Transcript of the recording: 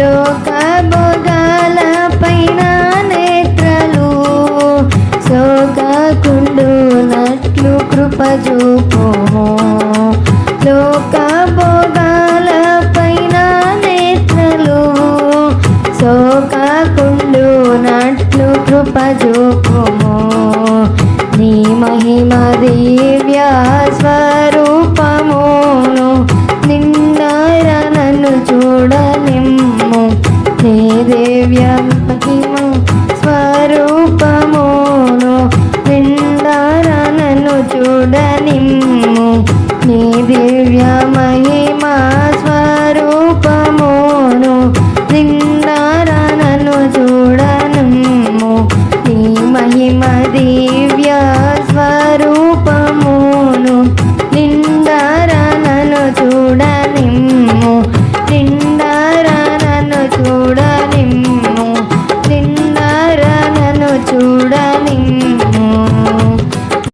లోక భోగాల పైన నేత్రలు సోకకుండునట్లు కృప చూపుము లోక భోగాల పైన నేత్రలు సోకకుండునట్లు కృప చూపుము నీ మహిమ దివ్య నిమ్ము నీ దేవ్య మహిమ స్వరూపమును నిండారనను చూడ నిమ్ము. నీ దివ్య మహిమ స్వరూపమును నిండారనను చూడ నిమ్ము. నీ మహిమదీ to